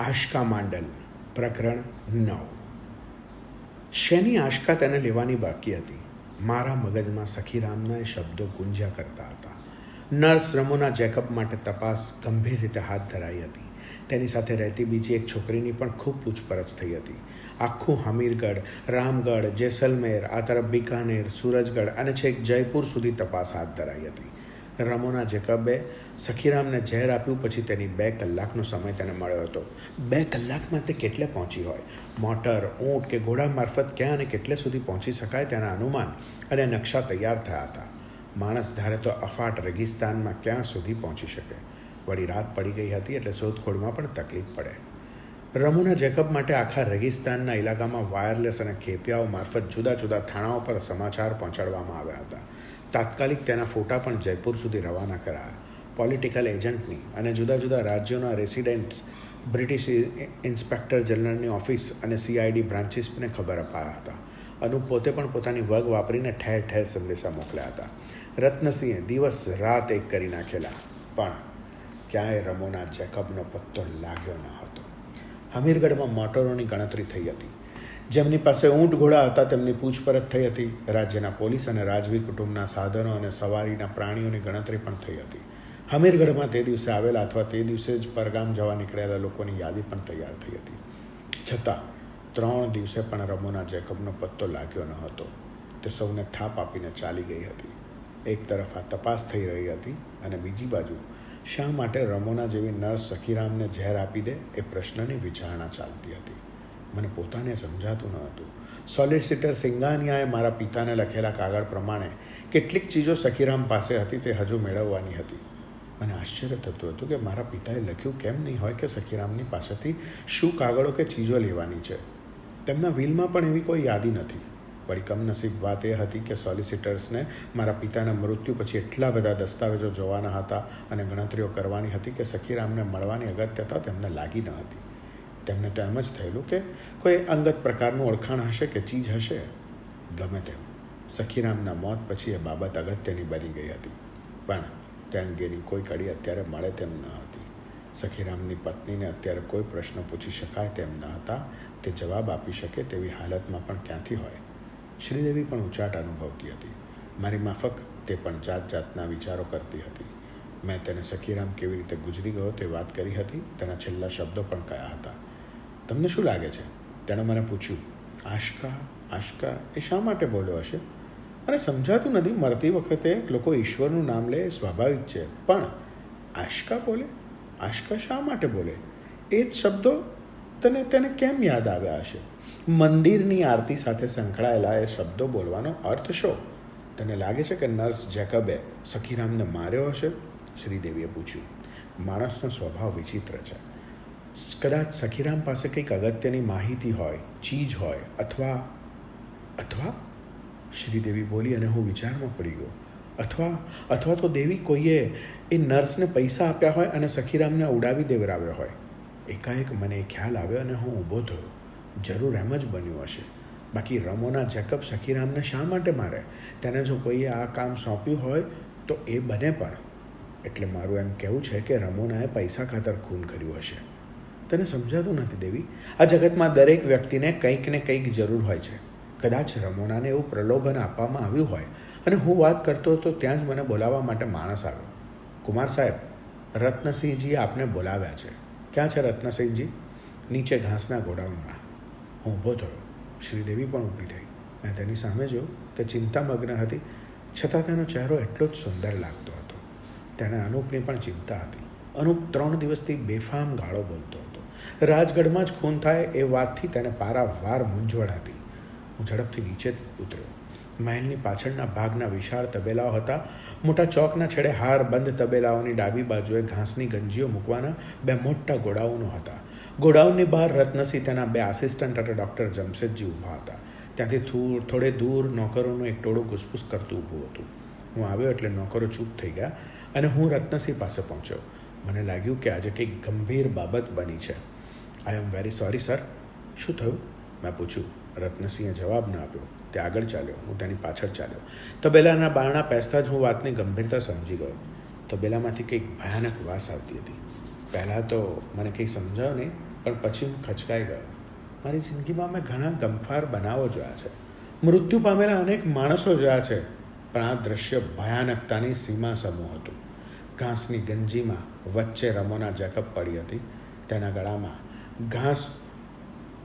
આશકા માંડલ, પ્રકરણ નવ. શેની આશકા તેને લેવાની બાકી હતી? મારા મગજમાં સખીરામના એ શબ્દો ગુંજ્યા કરતા હતા. નર્સ રમોના જેકઅપ માટે તપાસ ગંભીર રીતે હાથ ધરાઈ હતી. તેની સાથે રહેતી બીજી એક છોકરીની પણ ખૂબ પૂછપરછ થઈ હતી. આખું હમીરગઢ, રામગઢ, જેસલમેર, આ તરફ બિકાનેર, સૂરજગઢ અને છેક જયપુર સુધી તપાસ હાથ ધરાઈ હતી. રમોના જેકબે સખીરામને ઝેર આપ્યું, પછી તેની બે કલાકનો સમય તેને મળ્યો હતો. બે કલાકમાં તે કેટલે પહોંચી હોય? મોટર, ઊંટ કે ઘોડા મારફત ક્યાં અને કેટલે સુધી પહોંચી શકાય તેના અનુમાન અને નકશા તૈયાર થયા હતા. માણસ ધારે તો અફાટ રેગિસ્તાનમાં ક્યાં સુધી પહોંચી શકે? વળી રાત પડી ગઈ હતી એટલે શોધખોળમાં પણ તકલીફ પડે. રમુના જેકબ માટે આખા રેગિસ્તાનના ઇલાકામાં વાયરલેસ અને ખેપિયાઓ મારફત જુદા જુદા થાણાઓ પર સમાચાર પહોંચાડવામાં આવ્યા હતા. તાત્કાલિક તેના ફોટા પણ જયપુર સુધી રવાના કરાયા. પોલિટિકલ એજન્ટની અને જુદા જુદા રાજ્યોના રેસિડેન્ટ્સ બ્રિટિશ ઇન્સ્પેક્ટર જનરલની ઓફિસ અને સીઆઈડી બ્રાન્ચીસને ખબર અપાયા હતા. અનુપ પોતે પણ પોતાની વગ વાપરીને ઠેર ઠેર સંદેશા મોકલ્યા હતા. રત્નસિંહે દિવસ રાત એક કરી નાખેલા, પણ ક્યાંય રમોના જેકબનો પત્તો લાગ્યો ન હતો. હમીરગઢમાં મોટરોની ગણતરી થઈ હતી. જેમની પાસે ઊંટ ઘોડા હતા, તેમની પૂછપરછ થઈ હતી. રાજ્યના પોલીસ અને રાજવી કુટુંબના સાધનો અને સવારીના પ્રાણીઓની ગણતરી પણ થઈ હતી. હમીરગઢમાં તે દિવસે આવેલા અથવા તે દિવસે જ પરગામ જવા નીકળેલા લોકોની યાદી પણ તૈયાર થઈ હતી. છતાં, ત્રણ દિવસે પણ રમોના જેકબનો પત્તો લાગ્યો ન હતો. તે સૌને થાપ આપીને ચાલી ગઈ હતી. એક તરફ આ તપાસ થઈ રહી હતી અને બીજી બાજુ, શા માટે રમોના જેવી નર્સ સખીરામને ઝેર આપી દે એ પ્રશ્નની વિચારણા ચાલતી હતી. મને પોતાને સમજાતું ન હતું. સોલિસિટર સિંગાનિયાએ મારા પિતાને લખેલા કાગળ પ્રમાણે કેટલીક ચીજો સખીરામ પાસે હતી તે હજુ મેળવવાની હતી. મને આશ્ચર્ય થતું હતું કે મારા પિતાએ લખ્યું કેમ નહીં હોય કે સખીરામની પાસેથી શું કાગળો કે ચીજો લેવાની છે. તેમના વિલમાં પણ એવી કોઈ યાદી નથી. વળી કમનસીબ વાત એ હતી કે સોલિસિટર્સને મારા પિતાના મૃત્યુ પછી એટલા બધા દસ્તાવેજો જોવાના હતા અને ગણતરીઓ કરવાની હતી કે સખીરામને મળવાની અગત્યતા તેમને લાગી ન હતી. તેમને તો એમ જ થયેલું કે કોઈ અંગત પ્રકારનું ઓળખાણ હશે કે ચીજ હશે? ગમે તેમ. સખીરામના મોત પછી એ બાબત અગત્યની બની ગઈ હતી. પણ તે અંગેની કોઈ કડી અત્યારે મળે તેમ ન હતી. સખીરામની પત્નીને અત્યારે કોઈ પ્રશ્ન પૂછી શકાય તેમ ન હતા. તે જવાબ આપી શકે તેવી હાલતમાં પણ ક્યાંથી હોય? શ્રીદેવી પણ ઉચાટ અનુભવતી હતી. મારી માફક તે પણ જાત જાતના વિચારો કરતી હતી. મેં તેને સખીરામ કેવી રીતે ગુજરી ગયો તે વાત કરી હતી? તેના છેલ્લા શબ્દો પણ કયા હતા? તમને શું લાગે છે? તેણે મને પૂછ્યું, આશકા આશકા, એ શા માટે બોલ્યો હશે? અને સમજાતું નથી મરતી વખતે લોકો ઈશ્વરનું નામ લે, સ્વાભાવિક છે. પણ આશકા બોલે? આશકા શા માટે બોલે? એ જ શબ્દો તને, તેને કેમ યાદ આવ્યા હશે? મંદિરની આરતી સાથે સંકળાયેલા એ શબ્દો બોલવાનો અર્થ શો? તને લાગે છે કે નર્સ જેકબે સખીરામને માર્યો હશે? શ્રીદેવીએ પૂછ્યું, માણસનો સ્વભાવ વિચિત્ર છે. કદાચ સખીરામ પાસે કંઈક અગત્યની માહિતી હોય, ચીજ હોય અથવા અથવા? શ્રીદેવી બોલી અને હું વિચારમાં પડી ગયો અથવા અથવા તો દેવી કોઈએ એ નર્સને પૈસા આપ્યા હોય અને સખીરામને ઉડાવી દેવરાવ્યો હોય. એકાએક મને ખ્યાલ આવ્યો અને હું ઊભો થયો. જરૂર એમ જ બન્યું હશે. બાકી રમોના જેકબ સખીરામને શા માટે મારે? તેને જો કોઈએ આ કામ સોંપ્યું હોય તો એ બને પણ. એટલે મારું એમ કહેવું છે કે રમોનાએ પૈસા ખાતર ખૂન કર્યું હશે. તને સમજાતું નથી દેવી. આ જગતમાં દરેક વ્યક્તિને કંઈક ને કંઈક જરૂર હોય છે. કદાચ રમોનાને એવું પ્રલોભન આપવામાં આવ્યું હોય. અને હું વાત કરતો હતો ત્યાં જ મને બોલાવવા માટે માણસ આવ્યો. કુમાર સાહેબ, રત્નસિંહજીએ આપને બોલાવ્યા છે. ક્યાં છે રત્નસિંહજી? નીચે ઘાસના ગોડાઉનમાં. હું ઊભો થયો. શ્રીદેવી પણ ઊભી થઈ. મેં તેની સામે જોયું. તે ચિંતામગ્ન હતી. છતાં તેનો ચહેરો એટલો જ સુંદર લાગતો હતો. તેને અનુપની પણ ચિંતા હતી. અનુપ ત્રણ દિવસથી બેફામ ગાળો બોલતો હતો. રાજગઢમાં જ ખૂન થાય એ વાતથી તેને પારાવાર મૂંઝવણ હતી હું ઝડપથી નીચે ઉતર્યો. મહેલની પાછળના ભાગના વિશાળ તબેલાઓ હતા. મોટા ચોકના છેડે હાર બંધ તબેલાઓની ડાબી બાજુએ ઘાસની ગંજીઓ મૂકવાના બે મોટા ગોડાઉનો હતા. ગોડાઉનની બહાર રત્નસિંહ તેના બે આસિસ્ટન્ટ અને ડૉક્ટર જમશેદજી ઊભા હતા. ત્યાંથી થોડ, થોડે દૂર નોકરોનું એક ટોળું ઘૂસપૂસ કરતું ઊભું હતું. હું આવ્યો એટલે નોકરો ચૂપ થઈ ગયા અને હું રત્નસિંહ પાસે પહોંચ્યો. મને લાગ્યું કે આજે કંઈક ગંભીર બાબત બની છે. I am very sorry sir શું થયું? મેં પૂછ્યું. રત્નસિંહે જવાબ ન આપ્યો. તે આગળ ચાલ્યો. હું તેની પાછળ ચાલ્યો. તબેલાના બારણા પેસતા જ હું વાતની ગંભીરતા સમજી ગયો. તબેલામાંથી કંઈક ભયાનક વાસ આવતી હતી. પહેલાં તો મને કંઈ સમજાયો નહીં, પણ પછી હું ખચકાઈ ગયો. મારી જિંદગીમાં મેં ઘણા ગંફાર બનાવો જોયા છે. મૃત્યુ પામેલા અનેક માણસો જોયા છે, પણ આ દ્રશ્ય ભયાનકતાની સીમા સમૂહ હતું. ઘાસની ગંજીમાં વચ્ચે રમોના જેકબ પડી હતી. તેના ગળામાં ઘાસ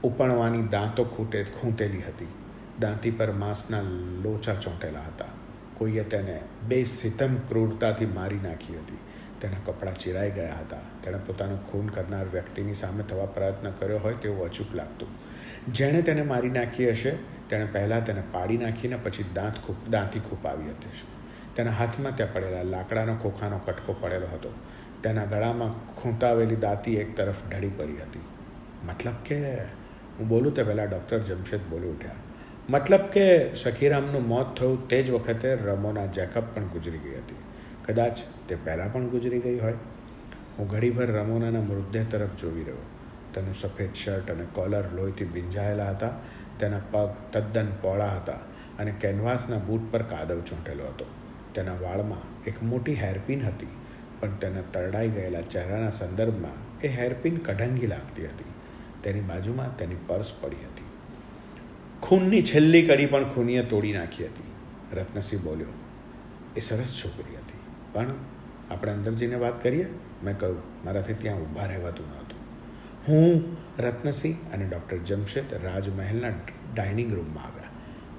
ઉપણવાની દાંતો ખૂટે, ખૂંટેલી હતી. દાંતી પર માંસના લોચા ચોંટેલા હતા. કોઈએ તેને બે સિતમ ક્રૂરતાથી મારી નાખી હતી. તેના કપડાં ચિરાઈ ગયા હતા. તેણે પોતાનું ખૂન કરનાર વ્યક્તિની સામે થવા પ્રયત્ન કર્યો હોય તેવું અચૂક લાગતું. જેણે તેને મારી નાખી હશે, તેણે પહેલાં તેને પાડી નાખીને પછી દાંત ખૂપ, દાંતી ખૂપાવી હતી. તેના હાથમાં ત્યાં પડેલા લાકડાનો ખોખાનો કટકો પડેલો હતો. તેના ગળામાં ખૂંટાવેલી દાંતી એક તરફ ઢળી પડી હતી. મતલબ કે હું બોલું તે પહેલાં ડૉક્ટર જમશેદ બોલી ઉઠ્યા. મતલબ કે સખીરામનું મોત થયું તે જ વખતે રમોના જેકબ પણ ગુજરી ગઈ હતી. કદાચ તે પહેલાં પણ ગુજરી ગઈ હોય. હું ઘડીભર રમોનાના મૃતદેહ તરફ જોઈ રહ્યો. તેનું સફેદ શર્ટ અને કોલર લોહીથી ભીંજાયેલા હતા. તેના પગ તદ્દન પહોળા હતા અને કેનવાસના બૂટ પર કાદવ ચોંટેલો હતો. તેના વાળમાં એક મોટી હેરપિન હતી, પણ તેના તરડાઈ ગયેલા ચહેરાના સંદર્ભમાં એ હેરપિન કઢંગી લાગતી હતી. તેની બાજુમાં તેની પર્સ પડી હતી. ખૂનની છેલ્લી કડી પણ ખૂનીએ તોડી નાખી હતી. રત્નસિંહ બોલ્યો, એ સરસ છોકરી હતી. પણ આપણે અંદર જઈને વાત કરીએ. મેં કહ્યું, મારાથી ત્યાં ઊભા રહેવાતું નહોતું હું, રત્નસિંહ અને ડૉક્ટર જમશેદ રાજમહેલના ડાઇનિંગ રૂમમાં આવ્યા.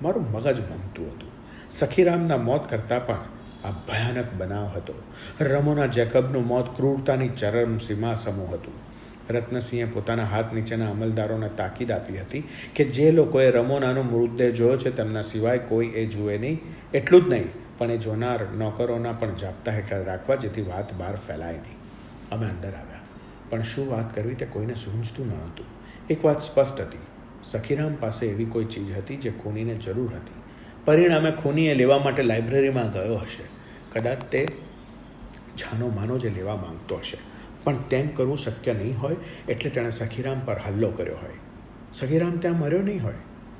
મારું મગજ ભમતું હતું. સખીરામના મોત કરતાં પણ આ ભયાનક બનાવ હતો. રમોના જેકબનું મોત ક્રૂરતાની ચરમ સીમા સમૂહ હતું. રત્નસિંહે પોતાના હાથ નીચેના અમલદારોને તાકીદ આપી હતી કે જે લોકોએ રમોનાનો મૃતદેહ જોયો છે તેમના સિવાય કોઈ એ જુએ નહીં. એટલું જ નહીં, પણ એ જોનાર નોકરોના પણ જાપતા હેઠળ રાખવા જેથી વાત બહાર ફેલાય નહીં. અમે અંદર આવ્યા. પણ શું વાત કરવી તે કોઈને સૂંઝતું ન હતું. એક વાત સ્પષ્ટ હતી. સખીરામ પાસે એવી કોઈ ચીજ હતી જે ખૂનીને જરૂર હતી. પરિણામે ખૂનીએ લેવા માટે લાઇબ્રેરીમાં ગયો હશે. કદાચ તે છાનો માનો જે લેવા માંગતો હશે. પણ તેમ કરવું શક્ય નહીં હોય એટલે તેણે સખીરામ પર હલ્લો કર્યો હોય. સખીરામ ત્યાં મર્યો નહીં હોય.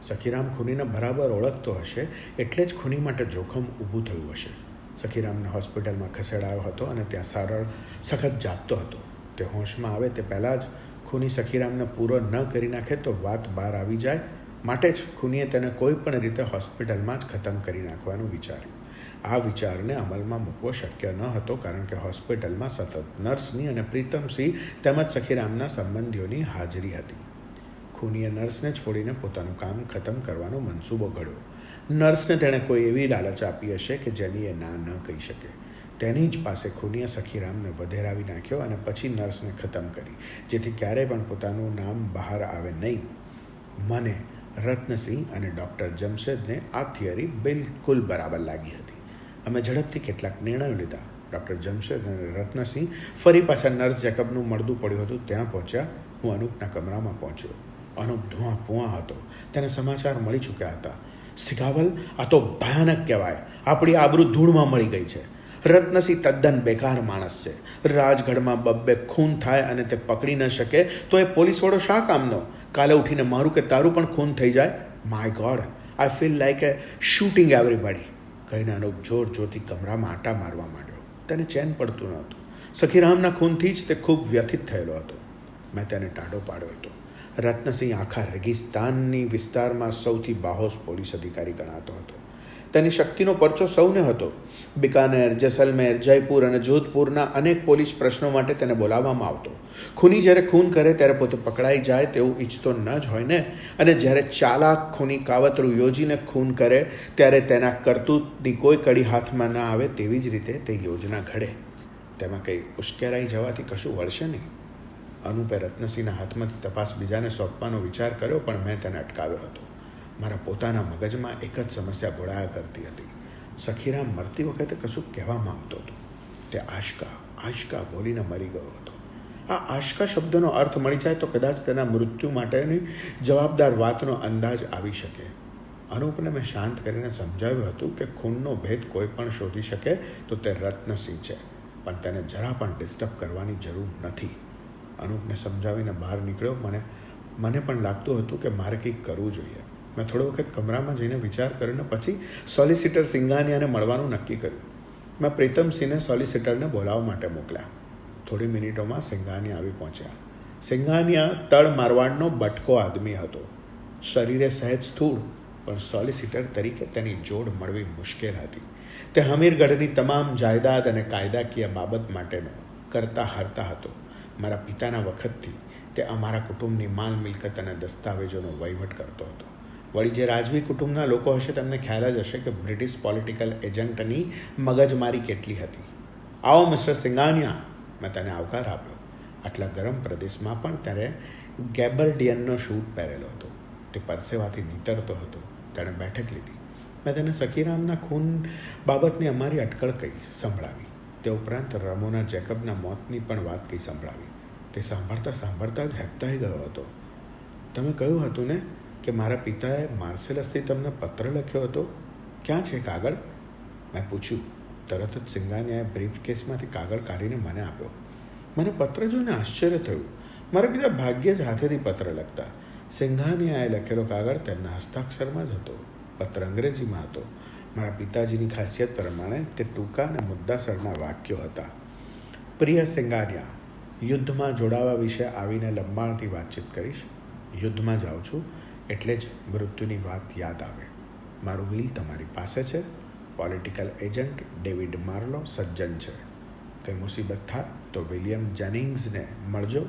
સખીરામ ખૂનીને બરાબર ઓળખતો હશે એટલે જ ખૂની માટે જોખમ ઊભું થયું હશે. સખીરામને હોસ્પિટલમાં ખસેડાયો હતો અને ત્યાં સરળ સખત જાગતો હતો. તે હોશમાં આવે તે પહેલાં જ ખૂની સખીરામને પૂરો ન કરી નાખે તો વાત બહાર આવી જાય. માટે જ ખૂનીએ તેને કોઈ પણ રીતે હોસ્પિટલમાં જ ખતમ કરી નાખવાનું વિચાર્યું. આ વિચારને અમલમાં મૂકવો શક્ય ન હતો કારણ કે હોસ્પિટલમાં સતત નર્સની અને પ્રીતમસિંહ તેમજ સખીરામના સંબંધીઓની હાજરી હતી. ખૂનીએ નર્સને છોડીને પોતાનું કામ ખતમ કરવાનો મનસૂબો ઘડ્યો. નર્સને તેણે કોઈ એવી લાલચ આપી હશે કે જેની એ ના ન કહી શકે. તેની જ પાસે ખૂનીએ સખીરામને વધેરાવી નાખ્યો અને પછી નર્સને ખતમ કરી, જેથી ક્યારેય પણ પોતાનું નામ બહાર આવે નહીં. મને રત્નસિંહ અને ડૉક્ટર જમશેદને આ થિયરી બિલકુલ બરાબર લાગી હતી. અમે ઝડપથી કેટલાક નિર્ણયો લીધા. ડૉક્ટર જમશેદ અને રત્નસિંહ ફરી પાછા નર્સ જેકબનું મળદું પડ્યું હતું. ત્યાં પહોંચ્યા. હું અનુપના કમરામાં પહોંચ્યો. અનુપ ધુઆ પુઆ હતો. તેને સમાચાર મળી ચૂક્યા હતા. સિગાવલ, આ તો ભયાનક કહેવાય. આપણી આબરૂ ધૂળમાં મળી ગઈ છે. રત્નસિંહ તદ્દન બેકાર માણસ છે. રાજગઢમાં બબ્બે ખૂન થાય અને તે પકડી ન શકે, તો એ પોલીસવાળો શા કામનો? કાલે ઉઠીને મારું કે તારું પણ ખૂન થઈ જાય? My god I feel like a shooting everybody કહીને અનુપ જોર જોરથી કમરામાં આટા મારવા માંડ્યો. તેને ચેન પડતું નહોતું. સખીરામના ખૂનથી જ તે ખૂબ વ્યથિત થયેલો હતો. મેં તેને ટાંડો પાડ્યો હતો. રત્નસિંહ આખા રેગિસ્તાનની વિસ્તારમાં સૌથી બાહોશ પોલીસ અધિકારી ગણાતો હતો. તેની શક્તિનો પરચો સૌને હતો. બિકાનેર, જેસલમેર, જયપુર અને જોધપુરના અનેક પોલીસ પ્રશ્નો માટે તેને બોલાવવામાં આવતો. ખૂની જ્યારે ખૂન કરે ત્યારે પોતે પકડાઈ જાય તેવું ઈચ્છતો ન જ હોય ને. અને જ્યારે ચાલાક ખૂની કાવતરું યોજીને ખૂન કરે ત્યારે તેના કરતૂતની કોઈ કડી હાથમાં ના આવે તેવી જ રીતે તે યોજના ઘડે. તેમાં કંઈ ઉશ્કેરાઈ જવાથી કશું વળશે નહીં. અનુપે રત્નસિંહના હાથમાંથી તપાસ બીજાને સોંપવાનો વિચાર કર્યો પણ મેં તેને અટકાવ્યો હતો. મારા પોતાના મગજમાં એક જ સમસ્યા ઘોળાયા કરતી હતી. સખીરામ મરતી વખતે કશું કહેવા માંગતો હતો. તે આશકા આશકા બોલીને મરી ગયો હતો. આ આશકા શબ્દનો અર્થ મળી જાય તો કદાચ તેના મૃત્યુ માટેની જવાબદાર વાતનો અંદાજ આવી શકે. અનુપને મેં શાંત કરીને સમજાવ્યું હતું કે ખૂનનો ભેદ કોઈ પણ શોધી શકે તો તે રત્નસિંહ છે, પણ તેને જરા પણ ડિસ્ટર્બ કરવાની જરૂર નથી. અનુપને સમજાવીને બહાર નીકળ્યો. મને મને પણ લાગતું હતું કે મારે કંઈક કરવું જોઈએ. મેં થોડો વખત કમરામાં જઈને વિચાર કરીને પછી સોલિસિટર સિંઘાનિયાને મળવાનું નક્કી કર્યું. મેં પ્રીતમસિંહને સોલિસિટરને બોલાવવા માટે મોકલ્યા. થોડી મિનિટોમાં સિંઘાનિયા આવી પહોંચ્યા. સિંઘાનિયા તળ મારવાડનો બટકો આદમી હતો. શરીરે સહેજ સ્થૂળ, પણ સોલિસિટર તરીકે તેની જોડ મળવી મુશ્કેલ હતી. તે હમીરગઢની તમામ જાયદાદ અને કાયદાકીય બાબત માટેનો કરતા હરતા હતો. મારા પિતાના વખતથી તે અમારા કુટુંબની માલ મિલકત અને દસ્તાવેજોનો વહીવટ કરતો હતો. વળી જે રાજવી કુટુંબના લોકો હશે તેમને ખ્યાલ જ હશે કે બ્રિટિશ પોલિટિકલ એજન્ટની મગજમારી કેટલી હતી. આવો મિસ્ટર સિંગાનિયા, મેં તેને આવકાર આપ્યો. આટલા ગરમ પ્રદેશમાં પણ ત્યારે ગેબરડિયનનો શૂટ પહેરેલો હતો. તે પરસેવાથી નીતરતો હતો. તેણે બેઠક લીધી. મેં તેને સખીરામના ખૂન બાબતની અમારી અટકળ કહી સંભળાવી. તે ઉપરાંત રમોના જેકબના મોતની પણ વાત કહી સંભળાવી. તે સાંભળતા સાંભળતા જ હેપતાઈ ગયો હતો. તમે કહ્યું હતું ને? કે મારા પિતાએ માર્સેલસથી તમને પત્ર લખ્યો હતો? ક્યાં છે કાગળ? મેં પૂછ્યું. તરત જ સિંઘાનિયાએ બ્રીફ કેસમાંથી કાગળ કાઢીને મને આપ્યો. મને પત્ર જોઈને આશ્ચર્ય થયું. મારા પિતા ભાગ્યે જ હાથેથી પત્ર લખતા. સિંઘાનિયાએ લખેલો કાગળ તેમના હસ્તાક્ષરમાં જ હતો. પત્ર અંગ્રેજીમાં હતો. મારા પિતાજીની ખાસિયત પ્રમાણે તે ટૂંકા અને મુદ્દાસરના વાક્યો હતા. પ્રિય સિંગાનિયા યુદ્ધમાં જોડાવા વિશે આવીને લંબાણથી વાતચીત કરીશ. યુદ્ધમાં જાઉં છું. એટલે જ મૃત્યુની વાત યાદ આવે. મારું વ્હીલ તમારી પાસે છે. પોલિટિકલ એજન્ટ ડેવિડ માર્લો સજ્જન છે. કંઈ મુસીબત થાય તો વિલિયમ જેનિંગ્સને મળજો.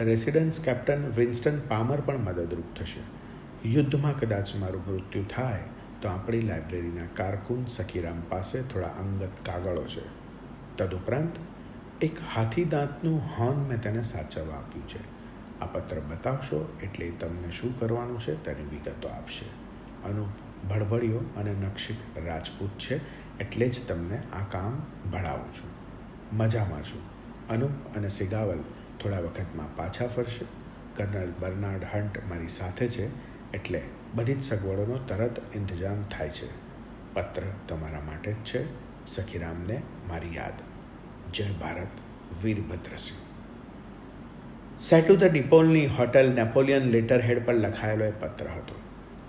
રેસિડન્સ કેપ્ટન વિન્સ્ટન પામર પણ મદદરૂપ થશે. યુદ્ધમાં કદાચ મારું મૃત્યુ થાય તો આપણી લાઇબ્રેરીના કારકુન સખીરામ પાસે થોડા અંગત કાગળો છે. તદુપરાંત, એક હાથી દાંતનું હોર્ન મેં તેને સાચવવા આપ્યું છે. આ પત્ર બતાવશો એટલે તમને શું કરવાનું છે તેની વિગતો આપશે. અનુપ ભડભડિયો અને નક્ષિક રાજપૂત છે એટલે જ તમને આ કામ ભણાવું છું. મજામાં છું. અનુપ અને સિગાવલ થોડા વખતમાં પાછા ફરશે. કર્નલ બર્નાર્ડ હન્ટ મારી સાથે છે એટલે બધી જ સગવડોનો તરત ઇંતજામ થાય છે. પત્ર તમારા માટે જ છે. સખીરામને મારી યાદ. જય ભારત, વીરભદ્રસિંહ. સેટુ ધ ડિપોલની હોટેલ નેપોલિયન લેટર હેડ પર લખાયેલો એ પત્ર હતો.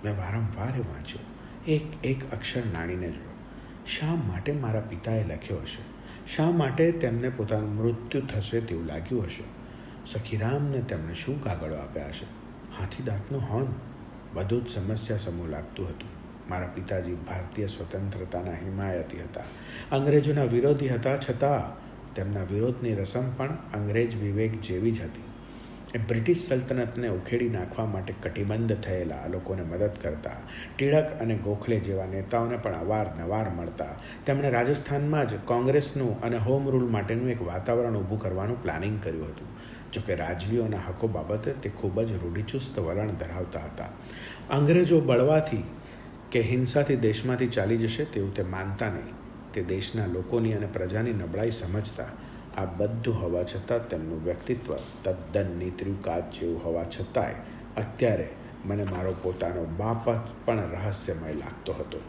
મેં વારંવાર એ વાંચ્યો. એક એક અક્ષર નાણીને જોયો. શા માટે મારા પિતાએ લખ્યો હશે? શા માટે તેમને પોતાનું મૃત્યુ થશે તેવું લાગ્યું હશે? સખીરામને તેમણે શું કાગળો આપ્યા હશે? હાથી દાંતનો હોર્ન. બધું જ સમસ્યા સમૂહ લાગતું હતું. મારા પિતાજી ભારતીય સ્વતંત્રતાના હિમાયતી હતા. અંગ્રેજોના વિરોધી હતા, છતાં તેમના વિરોધની રસમ પણ અંગ્રેજ વિવેક જેવી જ હતી. બ્રિટિશ સલ્તનતને ઉખેડી નાખવા માટે કટિબંધ થયેલા લોકોને મદદ કરતા, ટિળક અને ગોખલે જેવા નેતાઓને પણ અવારનવાર મળતા. તેમણે રાજસ્થાનમાં જ કોંગ્રેસનું અને હોમ રૂલ માટેનું એક વાતાવરણ ઊભું કરવાનું પ્લાનિંગ કર્યું હતું. જોકે રાજવીઓના હકો બાબતે તે ખૂબ જ રૂઢિચુસ્ત વલણ ધરાવતા હતા. અંગ્રેજો બળવાથી કે હિંસાથી દેશમાંથી ચાલી જશે તેવું તે માનતા નહીં. તે દેશના લોકોની અને પ્રજાની નબળાઈ સમજતા આ બધું હોવા છતાં તેમનું વ્યક્તિત્વ તદ્દન નીતર્યું કાચ જેવું હોવા છતાંય અત્યારે મને મારો પોતાનો બાપ પણ રહસ્યમય લાગતો હતો.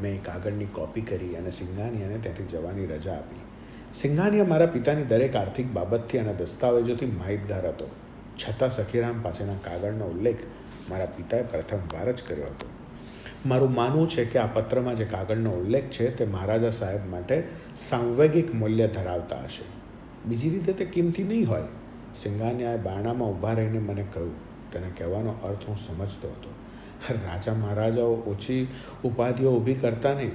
મેં એક આગળની કોપી કરી અને સિંઘાનિયાને ત્યાંથી જવાની રજા આપી. સિંઘાનિયા મારા પિતાની દરેક આર્થિક બાબતથી અને દસ્તાવેજોથી માહિતગાર હતો. છતાં સખીરામ પાસેના કાગળનો ઉલ્લેખ મારા પિતાએ પ્રથમવાર જ કર્યો હતો. મારું માનવું છે કે આ પત્રમાં જે કાગળનો ઉલ્લેખ છે તે મહારાજા સાહેબ માટે સાંવેગિક મૂલ્ય ધરાવતા હશે. બીજી રીતે તે કિંમતી નહીં હોય. સિંગાન્યાએ બારણામાં ઊભા રહીને મને કહ્યું, તેને કહેવાનો અર્થ હું સમજતો હતો. રાજા મહારાજાઓ ઓછી ઉપાધિઓ ઊભી કરતા નહીં.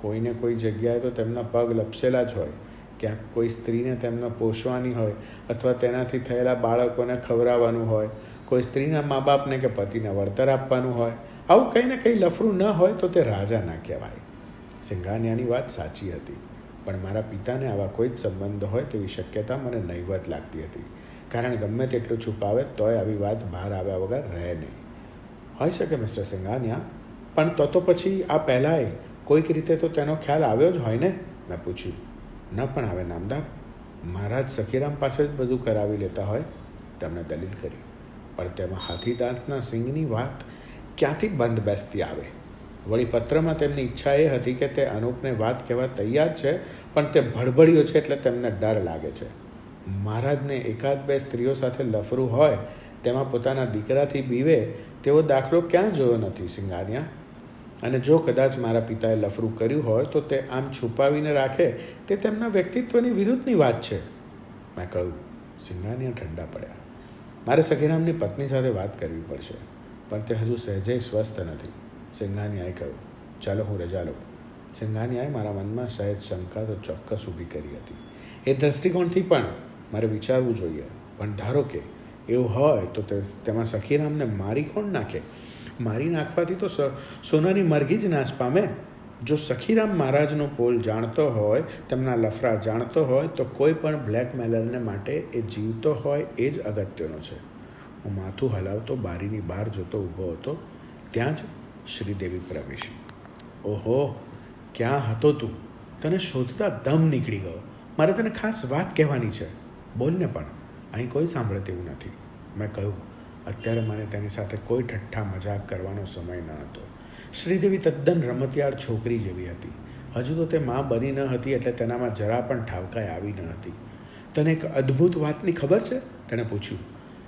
કોઈને કોઈ જગ્યાએ તો તેમના પગ લપસેલા જ હોય. ક્યાંક કોઈ સ્ત્રીને તેમને પોષવાની હોય અથવા તેનાથી થયેલા બાળકોને ખવડાવવાનું હોય. કોઈ સ્ત્રીના મા બાપને કે પતિને વળતર આપવાનું હોય. આવું કંઈ ને કંઈ લફરું ન હોય તો તે રાજા ના કહેવાય. સિંઘાનિયાની વાત સાચી હતી. પણ મારા પિતાને આવા કોઈ જ સંબંધ હોય તેવી શક્યતા મને નહીવત લાગતી હતી. કારણ ગમે તેટલું છુપાવે તોય આવી વાત બહાર આવ્યા વગર રહે નહીં. હોઈ શકે, મિસ્ટર સિંઘાનિયા, પણ તો તો પછી આ પહેલાંય કોઈક રીતે તો તેનો ખ્યાલ આવ્યો જ હોય ને? મેં પૂછ્યું. ન પણ આવે, નામદાર. મહારાજ સખીરામ પાસે જ બધું કરાવી લેતા હોય, તેમણે દલીલ કરી. પણ તેમાં હાથીદાંતના સિંહની વાત ક્યાંથી બંધ બેસતી આવે? વળી પત્રમાં તેમની ઈચ્છા એ હતી કે તે અનુપને વાત કહેવા તૈયાર છે પણ તે ભડભડ્યો છે એટલે તેમને ડર લાગે છે. મહારાજને એકાદ બે સ્ત્રીઓ સાથે લફરું હોય, તેમાં પોતાના દીકરાથી બીવે, તેવો દાખલો ક્યાં જોયો નથી, સિંગારિયા? અને જો કદાચ મારા પિતાએ લફરું કર્યું હોય, તો તે આમ છુપાવીને રાખે, તે તેમના વ્યક્તિત્વની વિરુદ્ધની વાત છે. મેં કહ્યું સિંગાનિયા ઠંડા પડ્યા. મારે સખીરામની પત્ની સાથે વાત કરવી પડશે, પણ તે હજુ સહેજે સ્વસ્થ નથી. સિંઘાનિયાએ કહ્યું, ચાલો, હું રજા લઉં. સિંઘાનિયાએ મારા મનમાં સહેજ શંકા તો ચોક્કસ ઊભી કરી હતી. એ દૃષ્ટિકોણથી પણ મારે વિચારવું જોઈએ. પણ ધારો કે એવું હોય તો તેમાં સખીરામને મારી કોણ નાખે? મારી નાખવાથી તો સોનાની મરઘી જ નાશ પામે. જો સખીરામ મહારાજનો પોલ જાણતો હોય, તેમના લફરા જાણતો હોય, તો કોઈ પણ બ્લેકમેલરને માટે એ જીવતો હોય એ જ અગત્યનો છે. હું માથું હલાવતો બારીની બહાર જોતો ઊભો હતો. ત્યાં જ શ્રીદેવી પ્રવેશી ઓહો! ક્યાં હતો તું? તને શોધતા દમ નીકળી ગયો. મારે તને ખાસ વાત કહેવાની છે. બોલને પણ. અહીં કોઈ સાંભળે તેવું નથી. મેં કહ્યું, અત્યારે મને તેની સાથે કોઈ ઠઠ્ઠા મજાક કરવાનો સમય ન હતો. શ્રીદેવી તદ્દન રમતિયાળ છોકરી જેવી હતી. હજુ તો તે મા બની ન હતી એટલે તેનામાં જરા પણ ઠાવકાઈ આવી ન હતી. તને એક અદ્ભુત વાતની ખબર છે? તેણે પૂછ્યું.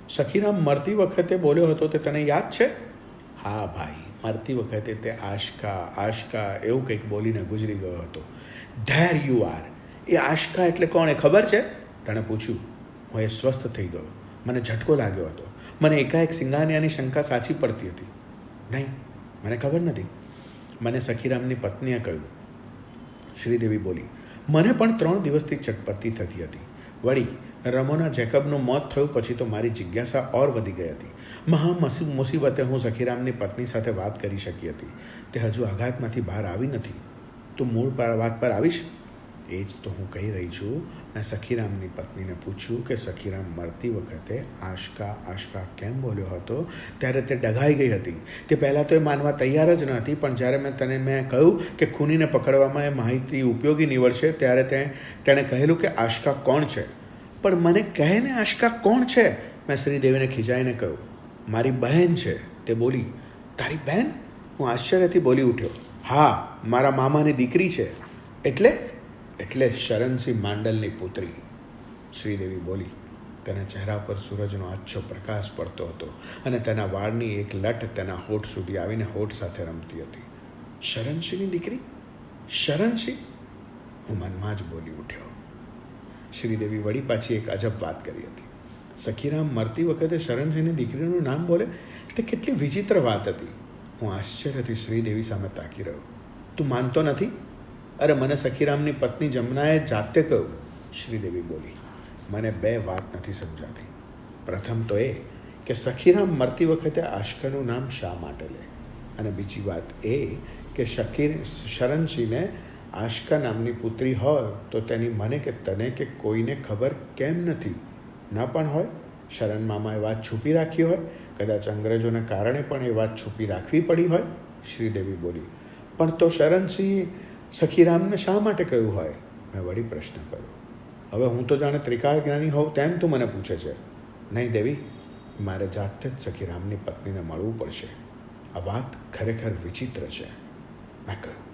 સખીરામ મરતી વખતે બોલ્યો હતો તે તને યાદ છે? હા ભાઈ મરતી વખતે તે આશકા આશકા એવું કંઈક બોલીને ગુજરી ગયો હતો. There you are a Ashka એટલે કોણ એ ખબર છે? તેણે પૂછ્યું. હું એ સ્વસ્થ થઈ ગયો. મને ઝટકો લાગ્યો હતો. મને એકાએક સિંગાનિયાની શંકા સાચી પડતી હતી. નહીં. મને ખબર નથી. મને સખીરામની પત્નીએ કહ્યું. શ્રીદેવી બોલી. મને પણ ત્રણ દિવસથી ચટપટી થતી હતી. વળી, રમોના જેકબનું મોત થયું પછી તો મારી જિજ્ઞાસા ઓર વધી ગઈ હતી. મહા મસી- મુસીબતે હું સખીરામની પત્ની સાથે વાત કરી શકી હતી તે હજુ આઘાતમાંથી બહાર આવી નથી. તું મૂળ વાત પર આવીશ? એ જ તો હું કહી રહી છું. મેં સખીરામની પત્નીને પૂછ્યું કે સખીરામ મરતી વખતે આશકા આશકા કેમ બોલ્યો હતો? ત્યારે તે ડઘાઈ ગઈ હતી. તે પહેલાં તો એ માનવા તૈયાર જ ન હતી, પણ જ્યારે મેં તને મેં કહ્યું કે ખૂનીને પકડવામાં એ માહિતી ઉપયોગી નીવડશે, ત્યારે તે તેણે કહેલું કે આશકા કોણ છે? પણ મને કહે ને આશકા કોણ છે? મેં શ્રીદેવીને ખીજાઈને કહ્યું. મારી બહેન છે. તે બોલી, તારી બહેન? હું આશ્ચર્યથી બોલી ઉઠ્યો. હા, મારા મામાની દીકરી છે. એટલે એટલે શરણસિંહ માંડલની પુત્રી શ્રીદેવી બોલી, તેના ચહેરા પર સૂરજનો આછો પ્રકાશ પડતો હતો અને તેના વાળની એક લટ તેના હોઠ સુધી આવીને હોઠ સાથે રમતી હતી. શરણસિંહની દીકરી? શરણસિંહ? હું મનમાં જ બોલી ઉઠ્યો. શ્રીદેવી વળી પાછી એક અજબ વાત કરી હતી. સખીરામ મરતી વખતે શરણસિંહની દીકરીનું નામ બોલે? તે કેટલી વિચિત્ર વાત હતી. હું આશ્ચર્યથી શ્રીદેવી સામે તાકી રહ્યો. તું માનતો નથી? અરે મને સખીરામની પત્ની જમનાએ જાતે કહ્યું, શ્રીદેવી બોલી, મને બે વાત નથી સમજાતી. પ્રથમ તો એ કે સખીરામ મરતી વખતે આશ્કાનું નામ શા માટે લે? અને બીજી વાત એ કે શકીર શરણસિંહને આશ્કા નામની પુત્રી હોય તો તેની મને કે તને કે કોઈને ખબર કેમ નથી? ન પણ હોય? શરણ મામાએ વાત છુપી રાખી હોય? કદાચ અંગ્રેજોને કારણે પણ એ વાત છુપી રાખવી પડી હોય? શ્રીદેવી બોલી, પણ તો શરણસિંહ સખીરામને શા માટે કહ્યું હોય? મેં વળી પ્રશ્ન કર્યો. હવે હું તો જાણે ત્રિકાળ જ્ઞાની હોઉં તેમ તું મને પૂછે છે. નહીં દેવી, મારે જાતે જ સખીરામની પત્નીને મળવું પડશે. આ વાત ખરેખર વિચિત્ર છે. મેં કહ્યું.